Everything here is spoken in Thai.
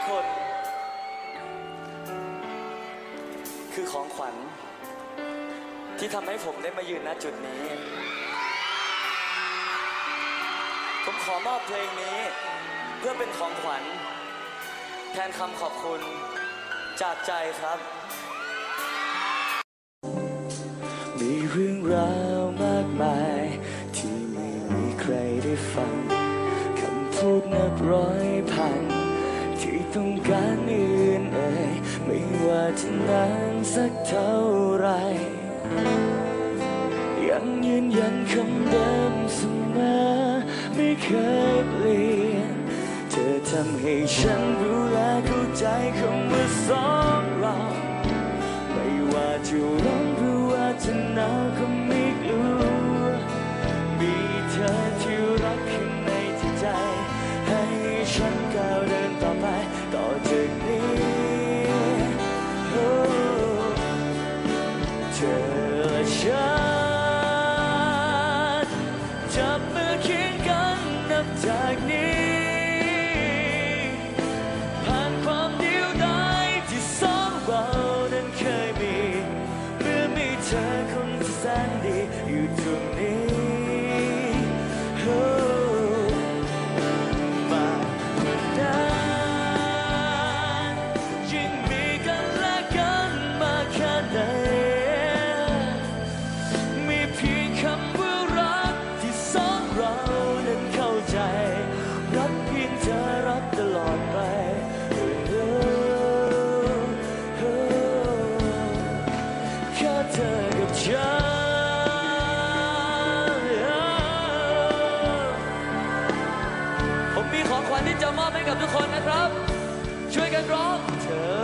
กคน คือของขวัญ ที่ทำให้ผมได้มายืนณจุดนี้ ผมขอมอบเพลงนี้ เพื่อเป็นของขวัญ แทนคำขอบคุณจากใจครับ มีเรื่องราวมากมาย ที่ไม่มีใครได้ฟัง คำพูดนับร้อยพัน การอื่นเอ่ยไม่ว่าจะนานสักเท่าไร ยังยืนยันคำเดิมเสมอไม่เคยเปลี่ยน เธอทำให้ฉันรู้และเข้าใจคำว่าสองเรา ไม่ว่าจะร้อนหรือว่าจะหนาวก็ไธอฉันจับมือเคียงกันนับจากนี้ จะมอบให้กับทุกคนนะครับ ช่วยกันร้องเธอ